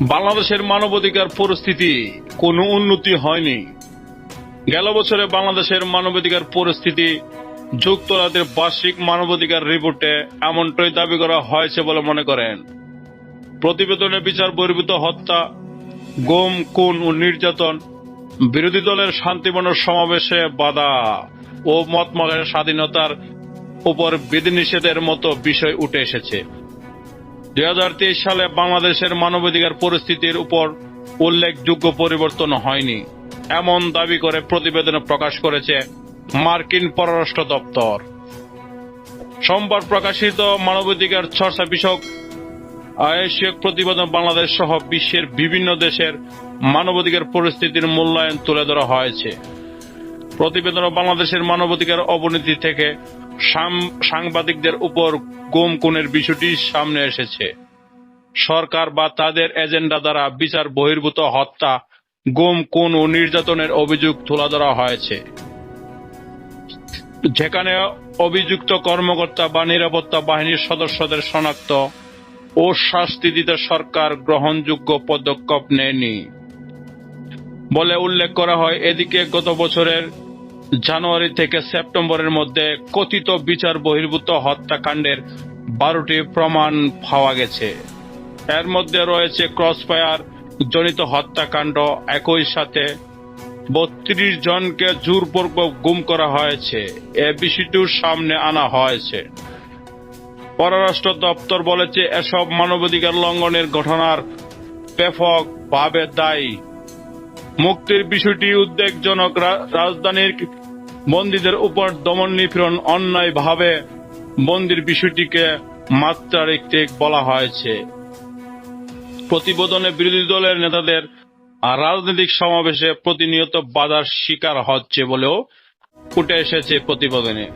বাংলাদেশের মানবাধিকার পরিস্থিতি কোনো উন্নতি হয়নি। গেল বছরে বাংলাদেশের মানবাধিকার পরিস্থিতি যুক্তরাজ্যের বার্ষিক মানবাধিকার রিপোর্টে এমনটাই দাবি করা হয়েছে বলে মনে করেন। প্রতিবেদনে বিচার বহির্ভূত হত্যা, গুম, খুন ও নির্যাতন, বিরোধী দলের শান্তিপূর্ণ সমাবেশে বাধা ও মতমতের স্বাধীনতার উপর বিধিনিষেধের মতো বিষয় উঠে এসেছে। দু হাজার তেইশ সালে বাংলাদেশের মানবাধিকার পরিস্থিতির উপর উল্লেখযোগ্য পরিবর্তন হয়নি। এমন দাবি করে প্রতিবেদনে প্রকাশ করেছে মার্কিন পররাষ্ট্র দপ্তর। সোমবার প্রকাশিত মানবাধিকার চর্চা বিষয়ক আয়েশিক প্রতিবেদন বাংলাদেশ সহ বিশ্বের বিভিন্ন দেশের মানবাধিকার পরিস্থিতির মূল্যায়ন তুলে ধরা হয়েছে। প্রতিবেদনে বাংলাদেশের মানবাধিকার অবনতি থেকে সাংবাদিকদের উপর গুম খুনের বিষয়টি সামনে এসেছে। সরকার বা তাদের এজেন্ডা দ্বারা বিচার বহির্ভূত হত্যা, গুম খুন ও নির্যাতনের অভিযোগ তুলে ধরা হয়েছে। যেখানে অভিযুক্ত কর্মকর্তা বা নিরাপত্তা বাহিনীর সদস্যদের শনাক্ত ও শাস্তি দিতে সরকার গ্রহণযোগ্য পদক্ষেপ নেয়নি। বলে উল্লেখ করা হয়, এদিকে গত বছরের জানুয়ারি থেকে সেপ্টেম্বরের মধ্যে কথিত বিচার বহির্ভূত হত্যাকাণ্ডের বারোটি প্রমাণ পাওয়া গেছে। এর মধ্যে রয়েছে ক্রসফায়ার জনিত হত্যাকাণ্ড, একই সাথে বত্রিশ জনকে জোরপূর্বক গুম করা হয়েছে। এ বিষয়টিও সামনে আনা হয়েছে। পররাষ্ট্র দপ্তর বলেছে, এসব মানবাধিকার লঙ্ঘনের ঘটনার ব্যাপকভাবে দায়ী। মুক্তির বিষয়টি উদ্বেগজনক রাজধানীর বন্দীদের উপর দমন নিপীড়ন অন্যায়ভাবে বন্দির বিষয়টিকে মাত্রারিক্তিক বলা হয়েছে। প্রতিবেদনে বিরোধী দলের নেতাদের রাজনৈতিক সমাবেশে প্রতিনিয়ত বাধার শিকার হচ্ছে বলেও উঠে এসেছে প্রতিবেদনে।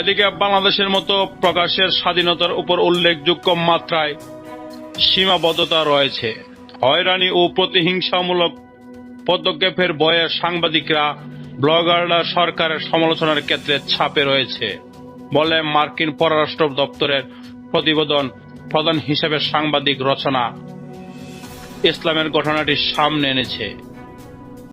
এদিকে বাংলাদেশের মতো প্রকাশের স্বাধীনতার উপর উল্লেখযোগ্য মাত্রায় সীমাবদ্ধতা রয়েছে। হয়রানি ও প্রতিহিংসামূলক পদক্ষেপের বয়ে সাংবাদিকরা, ব্লগাররা সরকারের সমালোচনার ক্ষেত্রে ছাপে রয়েছে, বলে মার্কিন পররাষ্ট্র দপ্তরের প্রতিবেদন প্রধান হিসেবে সাংবাদিক রচনা ইসলামের ঘটনাটি সামনে এনেছে।